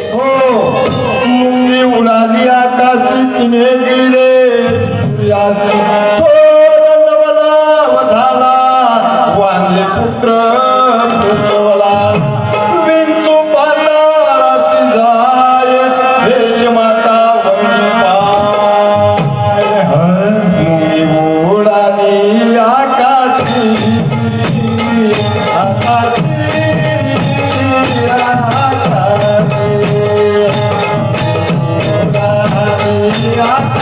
हो. मुंगी उडाली आकाशी तिने गेले यासी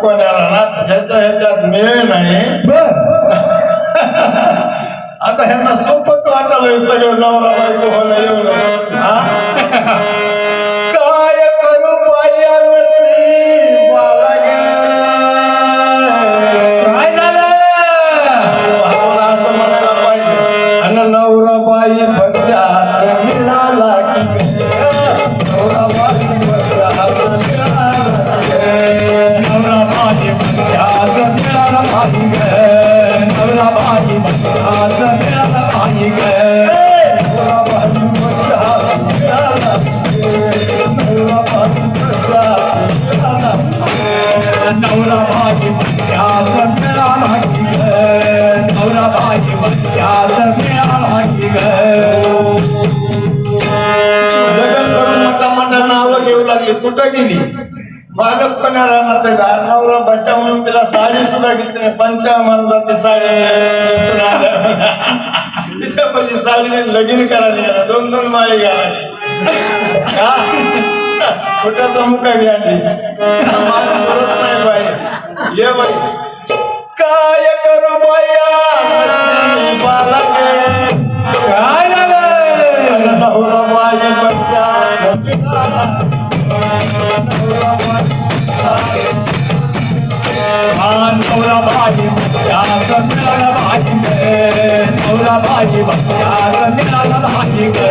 कोण्या राहणार ह्याच्या ह्याच्यात मेळ नाही. आता ह्यांना सोपच वाटलंय सगळं नवरा बायको होणं एवढं. कुठं गेली मालक पण राहणार नवरा बशा म्हणून तिला साडी सुद्धा घेतली नाही पंचामृताची साडी त्याच्यापाशी चालले लगीन करायला गेला. दोन दोन माळी घालायची छोट्याचा मुका घ्या परत नाही बाई. ये बाई. काय करू बाया नशिबाला काय नवरा बाई बच्चा. भाई नवरा बाई हा नवरा माझी मध्यास मिळाला पाहिजे